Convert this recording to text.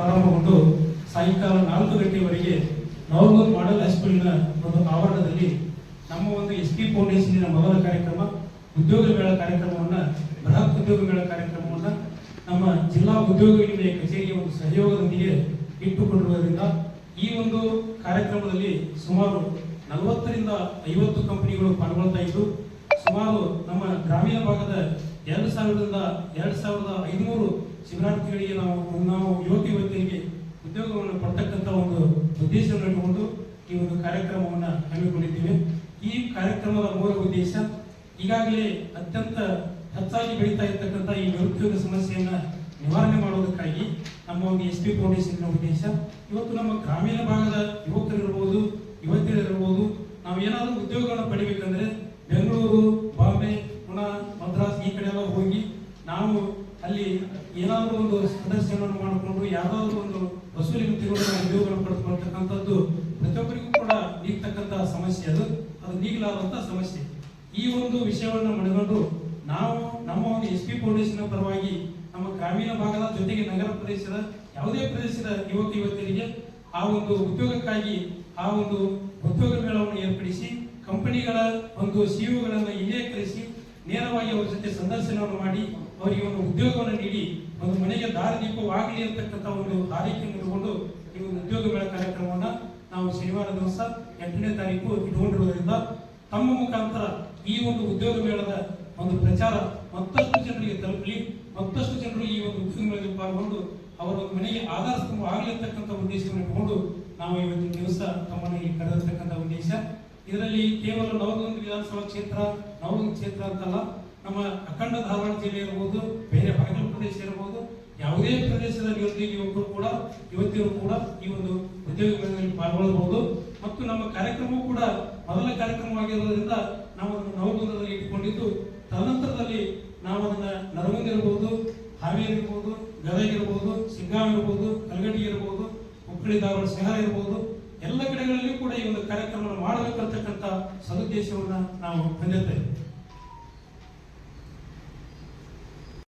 ಪ್ರಾರಂಭಗೊಂಡು ಸಾಯಂಕಾಲ ನಾಲ್ಕು ಗಂಟೆವರೆಗೆ ನವರ್ಗೂರ್ ಮಾಡೆಲ್ ಹೈಸ್ಕೂಲಿನ ಒಂದು ಆವರಣದಲ್ಲಿ ನಮ್ಮ ಒಂದು ಎಸ್ ಪಿ ಫೌಂಡೇಶನಿನ ಮೊದಲ ಕಾರ್ಯಕ್ರಮ, ಉದ್ಯೋಗ ಮೇಳ ಕಾರ್ಯಕ್ರಮವನ್ನ, ಬೃಹತ್ ಉದ್ಯೋಗ ಮೇಳ ಕಾರ್ಯಕ್ರಮವನ್ನ ನಮ್ಮ ಜಿಲ್ಲಾ ಉದ್ಯೋಗ ವಿನಿಮಯ ಕಚೇರಿಯ ಒಂದು ಸಹಯೋಗದೊಂದಿಗೆ ಇಟ್ಟುಕೊಂಡಿರುವುದರಿಂದ ಈ ಒಂದು ಕಾರ್ಯಕ್ರಮದಲ್ಲಿ ಸುಮಾರು ನಲವತ್ತರಿಂದ ಐವತ್ತು ಕಂಪನಿಗಳು ಪಾಲ್ಗೊಳ್ತಾ ಇದ್ದು, ಸುಮಾರು ನಮ್ಮ ಗ್ರಾಮೀಣ ಭಾಗದ ಸಾವಿರದಿಂದ ಎರಡು ಸಾವಿರದ ಐದುನೂರು ಶಿಬಿರಾರ್ಥಿಗಳಿಗೆ ನಾವು ನಾವು ಯುವಕ ಯುವತಿಯರಿಗೆ ಉದ್ಯೋಗವನ್ನು ಕೊಡ್ತಕ್ಕಂಥ ಒಂದು ಉದ್ದೇಶವನ್ನು ಇಟ್ಟುಕೊಂಡು ಈ ಒಂದು ಕಾರ್ಯಕ್ರಮವನ್ನು ಹಮ್ಮಿಕೊಂಡಿದ್ದೇವೆ. ಈ ಕಾರ್ಯಕ್ರಮದ ಮೂಲ ಉದ್ದೇಶ ಈಗಾಗಲೇ ಅತ್ಯಂತ ಹೆಚ್ಚಾಗಿ ಬೆಳೀತಾ ಇರ್ತಕ್ಕಂಥ ಈ ನಿರುದ್ಯೋಗ ಸಮಸ್ಯೆಯನ್ನು ನಿವಾರಣೆ ಮಾಡುವುದಕ್ಕಾಗಿ ನಮ್ಮ ಒಂದು ಎಸ್ ಪಿ ಫೌಂಡೇಶನ್ ಉದ್ದೇಶ. ಇವತ್ತು ನಮ್ಮ ಗ್ರಾಮೀಣ ಭಾಗದ ಯುವಕರಿರ್ಬೋದು ಯುವತಿಯರಿರ್ಬೋದು ನಾವು ಏನಾದರೂ ಉದ್ಯೋಗಗಳನ್ನು ಪಡಿಬೇಕಂದ್ರೆ ಬೆಂಗಳೂರು ಈ ಕಡೆ ಎಲ್ಲ ಹೋಗಿ ನಾವು ಅಲ್ಲಿ ಏನಾದರೂ ಒಂದು ಸದಸ್ಯವನ್ನು ಮಾಡಿಕೊಂಡು ಯಾವ್ದಾದ್ರು ಒಂದು ವಸೂಲಿ ಉದ್ಯೋಗಗಳನ್ನು ಉದ್ಯೋಗವನ್ನು ಪಡೆದುಕೊಳ್ತಕ್ಕಂಥದ್ದು ಪ್ರತಿಯೊಬ್ಬರಿಗೂ ಕೂಡ ನೀಗ್ತಕ್ಕಂತಹ ಸಮಸ್ಯೆ ಅದು. ಅದು ನೀಗಲಾದಂಥ ಸಮಸ್ಯೆ. ಈ ಒಂದು ವಿಷಯವನ್ನು ಮಾಡಿಕೊಂಡು ನಾವು ನಮ್ಮ ಒಂದು ಎಸ್ ಪಿ ಫೌಂಡೇಶನ್ ಪರವಾಗಿ ನಮ್ಮ ಗ್ರಾಮೀಣ ಭಾಗದ ಜೊತೆಗೆ ನಗರ ಪ್ರದೇಶದ ಯಾವುದೇ ಪ್ರದೇಶದ ಯುವಕ ಯುವತಿಯರಿಗೆ ಆ ಒಂದು ಉದ್ಯೋಗಕ್ಕಾಗಿ ಆ ಒಂದು ಉದ್ಯೋಗ ಮೇಳವನ್ನು ಏರ್ಪಡಿಸಿ, ಕಂಪನಿಗಳ ಒಂದು ಸಿಇಒಗಳನ್ನು ಇಲ್ಲೇ ಕರೆಸಿ ನೇರವಾಗಿ ಅವ್ರ ಜೊತೆ ಸಂದರ್ಶನವನ್ನು ಮಾಡಿ, ಅವರಿಗೆ ಒಂದು ಉದ್ಯೋಗವನ್ನು ನೀಡಿ, ಒಂದು ಮನೆಗೆ ದಾರದೀಪವಾಗಲಿ ಅಂತಕ್ಕಂಥ ಒಂದು ಹಾರೈಕೆಯನ್ನು ಇಟ್ಟುಕೊಂಡು ಈ ಒಂದು ಉದ್ಯೋಗ ಮೇಳ ಕಾರ್ಯಕ್ರಮವನ್ನು ನಾವು ಶನಿವಾರ ದಿವಸ ಎಂಟನೇ ತಾರೀಕು ಇಟ್ಟುಕೊಂಡಿರುವುದರಿಂದ ತಮ್ಮ ಮುಖಾಂತರ ಈ ಒಂದು ಉದ್ಯೋಗ ಮೇಳದ ಒಂದು ಪ್ರಚಾರ ಮತ್ತಷ್ಟು ಜನರಿಗೆ ತಲುಪಲಿ, ಮತ್ತಷ್ಟು ಜನರು ಈ ಒಂದು ಉದ್ಯೋಗ ಮೇಳದಲ್ಲಿ ಪಾಲ್ಗೊಂಡು ಅವರ ಒಂದು ಮನೆಗೆ ಆಧಾರ ಸ್ತಂಭ ಆಗಲಿ ಅಂತಕ್ಕಂಥ ಉದ್ದೇಶವನ್ನು ಇಟ್ಟುಕೊಂಡು ನಾವು ಇವತ್ತಿನ ದಿವಸ ತಮ್ಮನ್ನು ಇಲ್ಲಿ ಕರೆದಿರ್ತಕ್ಕಂಥ ಉದ್ದೇಶ. ಇದರಲ್ಲಿ ಕೇವಲ ನವದುರ್ಗ ವಿಧಾನಸಭಾ ಕ್ಷೇತ್ರ, ನವದುರ್ಗ ಕ್ಷೇತ್ರ ಅಂತಲ್ಲ, ನಮ್ಮ ಅಖಂಡ ಧಾರವಾಡ ಜಿಲ್ಲೆ ಇರಬಹುದು ಬೇರೆ ಬಾಗಿಲು ಪ್ರದೇಶ ಇರಬಹುದು ಯಾವುದೇ ಪ್ರದೇಶದ ನಿರುದ್ಯೋಗಿ ಯುವಕರು ಕೂಡ, ಯುವತಿಯರು ಕೂಡ ಈ ಒಂದು ಉದ್ಯೋಗ ಮೇಳದಲ್ಲಿ ಪಾಲ್ಗೊಳ್ಳಬಹುದು. ಮತ್ತು ನಮ್ಮ ಕಾರ್ಯಕ್ರಮವೂ ಕೂಡ ಮೊದಲ ಕಾರ್ಯಕ್ರಮವಾಗಿರೋದ್ರಿಂದ ನಾವು ಅದನ್ನು ನವದುರ್ಗದಲ್ಲಿ ಇಟ್ಟುಕೊಂಡಿದ್ದು, ತದನಂತರದಲ್ಲಿ ನಾವು ಅದನ್ನ ನರಗುಂದ ಇರಬಹುದು ಹಾವೇರಿ ಇರಬಹುದು ಗದಗ ಇರಬಹುದು ಶಿಗ್ಗಾಂವ್ ಇರಬಹುದು ಕಲಗಡಿ ಇರಬಹುದು ಹುಬ್ಬಳ್ಳಿ ಧಾರವಾಡ ಶಹರ ಇರಬಹುದು ಎಲ್ಲ ಕಡೆಗಳಲ್ಲಿಯೂ ಕೂಡ ಈ ಒಂದು ಕಾರ್ಯಕ್ರಮವನ್ನು ಮಾಡಬೇಕಂತಕ್ಕಂಥ ಸದುದ್ದೇಶವನ್ನು ನಾವು ಹೊಂದಿರ್ತೇವೆ.